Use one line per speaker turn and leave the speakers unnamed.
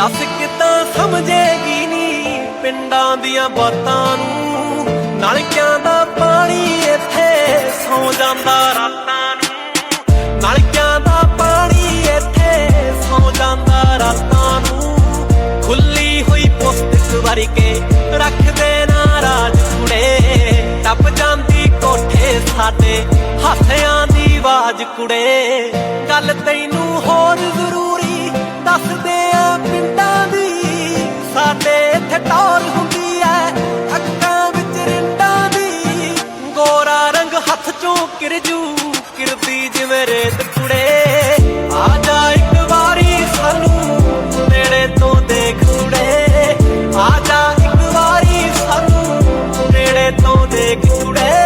ਦੱਸ ਕਿਦਾਂ ਸਮਝੇਗੀ ਨੀ ਪਿੰਡਾਂ ਦੀਆਂ ਬਾਤਾਂ ਨੂੰ। ਨਲਕਿਆਂ ਦਾ ਪਾਣੀ ਇੱਥੇ ਸੌ ਜਾਂਦਾ ਰਾਤਾਂ ਨੂੰ। ਨਲਕਿਆਂ ਦਾ ਪਾਣੀ ਇੱਥੇ ਸੌ ਜਾਂਦਾ ਰਾਤਾਂ ਨੂੰ। ਖੁੱਲੀ ਹੋਈ ਪੁਸਤਕ ਵਰ ਕੇ ਨਾ ਰਾਜ ਕੁੜੇ। ਟੱਪ ਜਾਂਦੀ ਕੋਠੇ ਸਾਡੇ ਹਾਸਿਆਂ ਦੀ ਆਵਾਜ਼ ਕੁੜੇ। ਗੱਲ ਤੈਨੂੰ ਕਿਰਜੂ ਕਿਰਦੀ ਜਿਵੇਂ ਰੇਤ ਆ ਜਾ ਇੱਕ ਵਾਰੀ ਸਾਨੂੰ ਤੋਂ ਦੇਖ ਕੁੜੇ ਆ ਜਾ ਇੱਕ ਵਾਰੀ ਸਾਨੂੰ ਤੋਂ ਦੇਖ ਕੁੜੇ